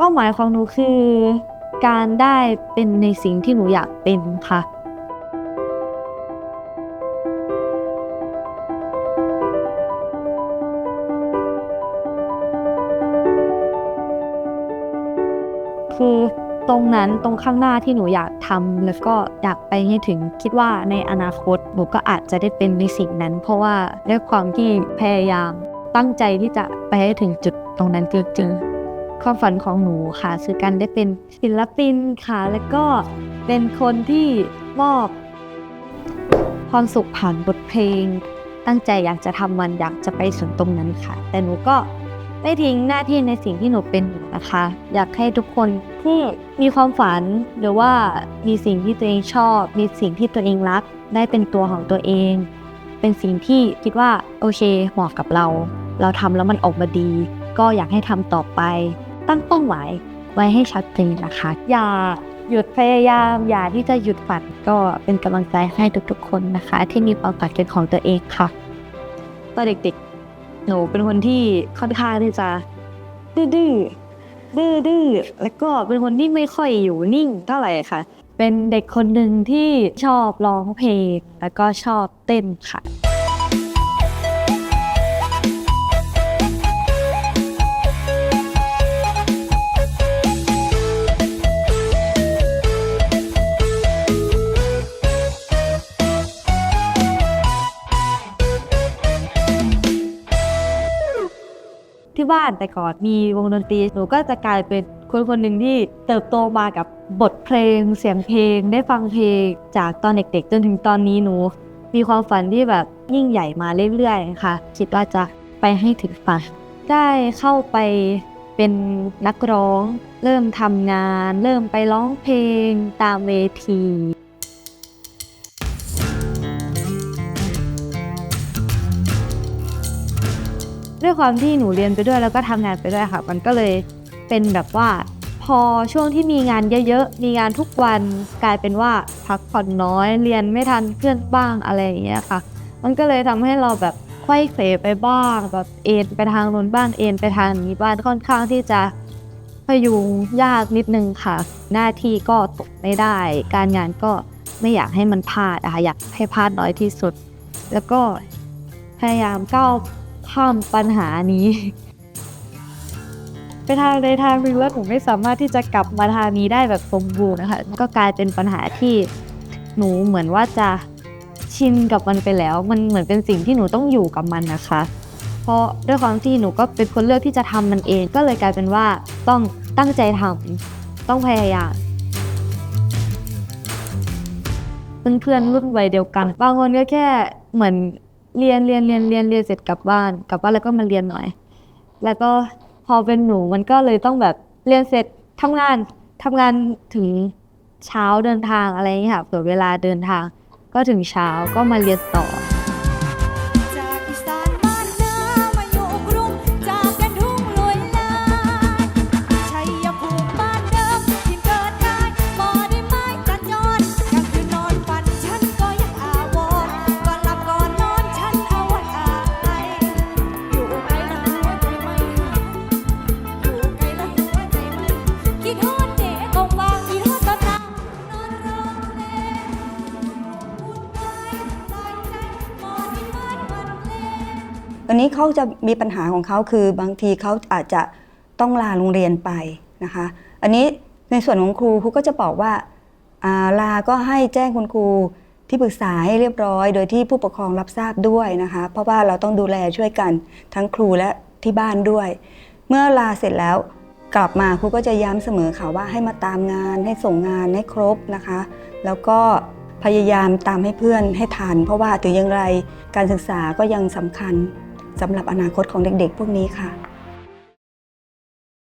เป้าหมายของหนูคือ การได้เป็นในสิ่งที่หนูอยากเป็นค่ะ คือตรงนั้นตรงข้างหน้าที่หนูอยากทำแล้วก็อยากไปให้ถึงคิดว่าในอนาคตหนูก็อาจจะได้เป็นในสิ่งนั้น เพราะว่าด้วยความที่พยายามตั้งใจที่จะไปให้ถึงจุดตรงนั้นจริงๆ ความฝันของหนูค่ะคือการได้เป็นศิลปินค่ะ แล้วก็เป็นคนที่มอบความสุขผ่านบทเพลง ตั้งใจอยากจะทำมันอยากจะไปถึงตรงนั้นค่ะ แต่หนูก็ไม่ทิ้งหน้าที่ในสิ่งที่หนูเป็นอยู่นะคะ อยากให้ทุกคนที่มีความฝันหรือว่ามีสิ่งที่ตัวเองชอบ มีสิ่งที่ตัวเองรัก ได้เป็นตัวของตัวเอง เป็นสิ่งที่คิดว่าโอเคเหมาะกับเรา เราทำแล้วมันออกมาดี ก็อยากให้ทำต่อไป ตั้งเป้าหมายไว้ให้ชัดเจนนะคะ อย่าหยุดพยายาม อย่าที่จะหยุดฝันก็เป็นกำลังใจให้ทุกๆ คนนะคะ ที่มีความฝันเป็นของตัวเองค่ะตอนเด็กๆ หนูเป็นคนที่ค่อนข้างที่จะดื้อดื้อดื้อดื้อแล้วก็เป็นคนที่ไม่ค่อยอยู่นิ่งเท่าไหร่ค่ะ เป็นเด็กคนหนึ่งที่ชอบร้องเพลงแล้วก็ชอบเต้นค่ะ ที่บ้านแต่ก่อนมีวงดนตรีหนูก็จะกลายเป็นคนคนหนึ่งที่เติบโตมากับบทเพลง เสียงเพลง ได้ฟังเพลง จากตอนเด็กๆ จนถึงตอนนี้หนู มีความฝันที่แบบยิ่งใหญ่มาเรื่อยๆค่ะคิดว่าจะไปให้ถึงฝันได้เข้าไปเป็นนักร้อง เริ่มทำงาน เริ่มไปร้องเพลงตามเวที ด้วยความที่หนูเรียนไปด้วยแล้วก็ทำงานไปด้วยค่ะ มันก็เลยเป็นแบบว่า พอช่วงที่มีงานเยอะๆ มีงานทุกวันกลายเป็นว่าพักผ่อนน้อย เรียนไม่ทันเพื่อนบ้างอะไรอย่างเงี้ยค่ะ มันก็เลยทำให้เราแบบไข้เขวไปบ้างแบบเอ็นไปทางโน้นบ้างเอ็นไปทางนี้บ้างค่อนข้างที่จะพยุงยากนิดนึงค่ะ หน้าที่ก็ตกไม่ได้ การงานก็ไม่อยากให้มันพลาดอะคะอยากให้พลาดน้อยที่สุด แล้วก็พยายามก้าว ข้ามปัญหานี้ ไปทางใดทางหนึ่งแล้วหนูไม่สามารถที่จะกลับมาทางนี้ได้แบบสมบูรณ์นะคะ ก็กลายเป็นปัญหาที่หนูเหมือนว่าจะชินกับมันไปแล้ว มันเหมือนเป็นสิ่งที่หนูต้องอยู่กับมันนะคะ เพราะด้วยความที่หนูก็เป็นคนเลือกที่จะทำมันเอง ก็เลยกลายเป็นว่าต้องตั้งใจทำต้องพยายามเพื่อนๆรุ่นวัยเดียวกัน บางคนก็แค่เหมือน เรียนเรียนเรียนเรียนเรียนเสร็จกลับบ้านกลับบ้านแล้วก็มาเรียนหน่อย แล้วก็พอเป็นหนูมันก็เลยต้องแบบเรียนเสร็จทำงานทำงานถึงเช้าเดินทางอะไรอย่างเงี้ยค่ะเผื่อเวลาเดินทาง ก็ถึงเช้าก็มาเรียนต่อ ตอนนี้เขาจะมีปัญหาของเขาคือบางทีเขาอาจจะต้องลาโรงเรียนไปนะคะ อันนี้ในส่วนของครูครูก็จะบอกว่าาลาก็ให้แจ้งคุณครูที่ปรึกษาให้เรียบร้อย โดยที่ผู้ปกครองรับทราบด้วยนะคะ เพราะว่าเราต้องดูแลช่วยกันทั้งครูและที่บ้านด้วย เมื่อลาเสร็จแล้วกลับมาครูก็จะย้ำเสมอค่ะว่าให้มาตามงานให้ส่งงานให้ครบนะคะ แล้วก็พยายามตามให้เพื่อนให้ทันเพราะว่าถึงอย่างไรการศึกษาก็ยังสำคัญ สำหรับอนาคตของเด็กๆ พวกนี้ค่ะ